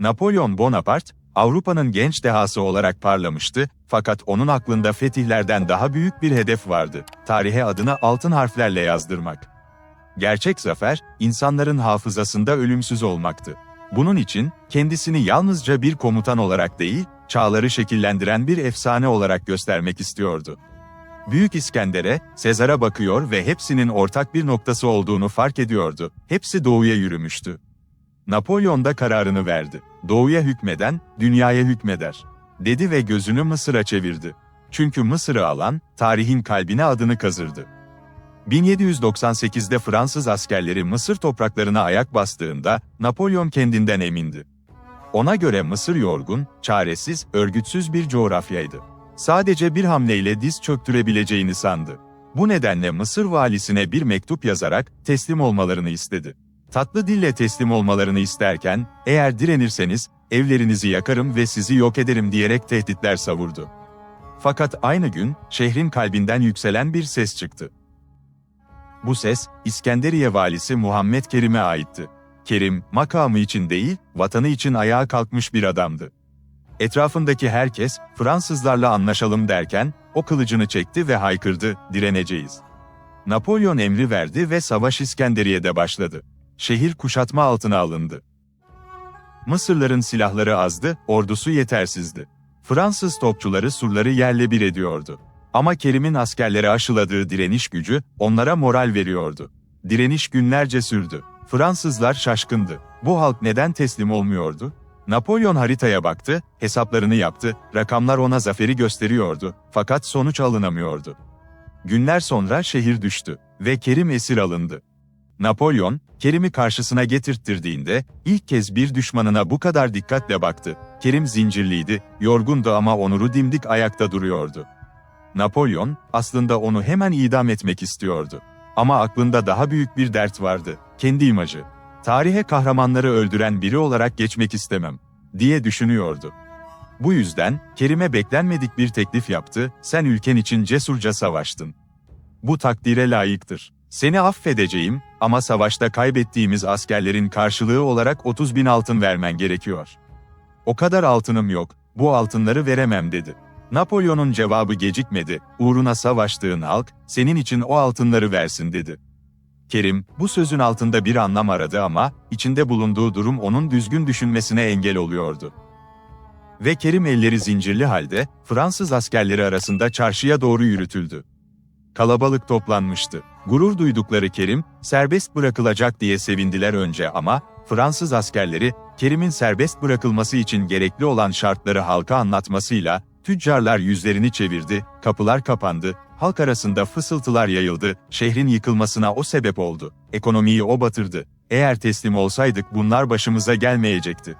Napolyon Bonaparte, Avrupa'nın genç dehası olarak parlamıştı, fakat onun aklında fetihlerden daha büyük bir hedef vardı. Tarihe adını altın harflerle yazdırmak. Gerçek zafer, insanların hafızasında ölümsüz olmaktı. Bunun için, kendisini yalnızca bir komutan olarak değil, çağları şekillendiren bir efsane olarak göstermek istiyordu. Büyük İskender'e, Sezar'a bakıyor ve hepsinin ortak bir noktası olduğunu fark ediyordu. Hepsi doğuya yürümüştü. Napolyon da kararını verdi. Doğuya hükmeden, dünyaya hükmeder. Dedi ve gözünü Mısır'a çevirdi. Çünkü Mısır'ı alan, tarihin kalbine adını kazırdı. 1798'de Fransız askerleri Mısır topraklarına ayak bastığında, Napolyon kendinden emindi. Ona göre Mısır yorgun, çaresiz, örgütsüz bir coğrafyaydı. Sadece bir hamleyle diz çöktürebileceğini sandı. Bu nedenle Mısır valisine bir mektup yazarak teslim olmalarını istedi. Tatlı dille teslim olmalarını isterken, eğer direnirseniz, evlerinizi yakarım ve sizi yok ederim diyerek tehditler savurdu. Fakat aynı gün, şehrin kalbinden yükselen bir ses çıktı. Bu ses, İskenderiye valisi Muhammed Kerim'e aitti. Kerim, makamı için değil, vatanı için ayağa kalkmış bir adamdı. Etrafındaki herkes, Fransızlarla anlaşalım derken, o kılıcını çekti ve haykırdı, direneceğiz. Napolyon emri verdi ve savaş İskenderiye'de başladı. Şehir kuşatma altına alındı. Mısırların silahları azdı, ordusu yetersizdi. Fransız topçuları surları yerle bir ediyordu. Ama Kerim'in askerlere aşıladığı direniş gücü onlara moral veriyordu. Direniş günlerce sürdü. Fransızlar şaşkındı. Bu halk neden teslim olmuyordu? Napolyon haritaya baktı, hesaplarını yaptı, rakamlar ona zaferi gösteriyordu, fakat sonuç alınamıyordu. Günler sonra şehir düştü ve Kerim esir alındı. Napolyon, Kerim'i karşısına getirttirdiğinde, ilk kez bir düşmanına bu kadar dikkatle baktı. Kerim zincirliydi, yorgundu ama onuru dimdik ayakta duruyordu. Napolyon, aslında onu hemen idam etmek istiyordu. Ama aklında daha büyük bir dert vardı, kendi imajı. Tarihe kahramanları öldüren biri olarak geçmek istemem, diye düşünüyordu. Bu yüzden, Kerim'e beklenmedik bir teklif yaptı, sen ülken için cesurca savaştın. Bu takdire layıktır. Seni affedeceğim ama savaşta kaybettiğimiz askerlerin karşılığı olarak 30 bin altın vermen gerekiyor. O kadar altınım yok, bu altınları veremem dedi. Napolyon'un cevabı gecikmedi, uğruna savaştığın halk, senin için o altınları versin dedi. Kerim, bu sözün altında bir anlam aradı ama, içinde bulunduğu durum onun düzgün düşünmesine engel oluyordu. Ve Kerim elleri zincirli halde, Fransız askerleri arasında çarşıya doğru yürütüldü. Kalabalık toplanmıştı. Gurur duydukları Kerim, serbest bırakılacak diye sevindiler önce ama, Fransız askerleri, Kerim'in serbest bırakılması için gerekli olan şartları halka anlatmasıyla, tüccarlar yüzlerini çevirdi, kapılar kapandı, halk arasında fısıltılar yayıldı, şehrin yıkılmasına o sebep oldu, ekonomiyi o batırdı. Eğer teslim olsaydık bunlar başımıza gelmeyecekti.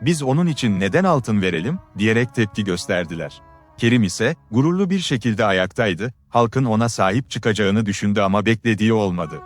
Biz onun için neden altın verelim, diyerek tepki gösterdiler. Kerim ise, gururlu bir şekilde ayaktaydı, halkın ona sahip çıkacağını düşündü ama beklediği olmadı.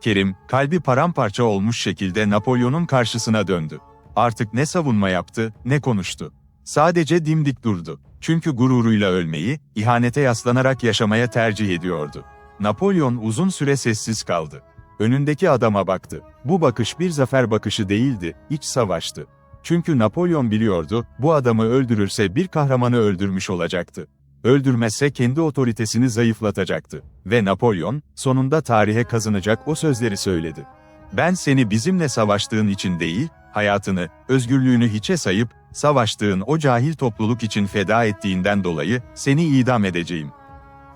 Kerim, kalbi paramparça olmuş şekilde Napolyon'un karşısına döndü. Artık ne savunma yaptı, ne konuştu. Sadece dimdik durdu. Çünkü gururuyla ölmeyi, ihanete yaslanarak yaşamaya tercih ediyordu. Napolyon uzun süre sessiz kaldı. Önündeki adama baktı. Bu bakış bir zafer bakışı değildi, iç savaştı. Çünkü Napolyon biliyordu, bu adamı öldürürse bir kahramanı öldürmüş olacaktı. Öldürmezse kendi otoritesini zayıflatacaktı. Ve Napolyon, sonunda tarihe kazanacak o sözleri söyledi. Ben seni bizimle savaştığın için değil, hayatını, özgürlüğünü hiçe sayıp, savaştığın o cahil topluluk için feda ettiğinden dolayı seni idam edeceğim.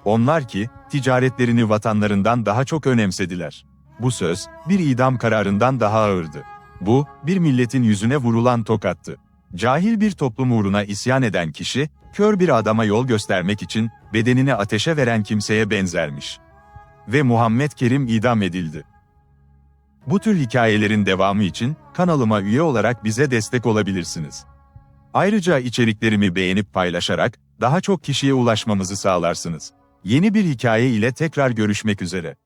Onlar ki, ticaretlerini vatanlarından daha çok önemsediler. Bu söz, bir idam kararından daha ağırdı. Bu, bir milletin yüzüne vurulan tokattı. Cahil bir toplum uğruna isyan eden kişi, kör bir adama yol göstermek için bedenini ateşe veren kimseye benzermiş. Ve Muhammed Kerim idam edildi. Bu tür hikayelerin devamı için kanalıma üye olarak bize destek olabilirsiniz. Ayrıca içeriklerimi beğenip paylaşarak daha çok kişiye ulaşmamızı sağlarsınız. Yeni bir hikaye ile tekrar görüşmek üzere.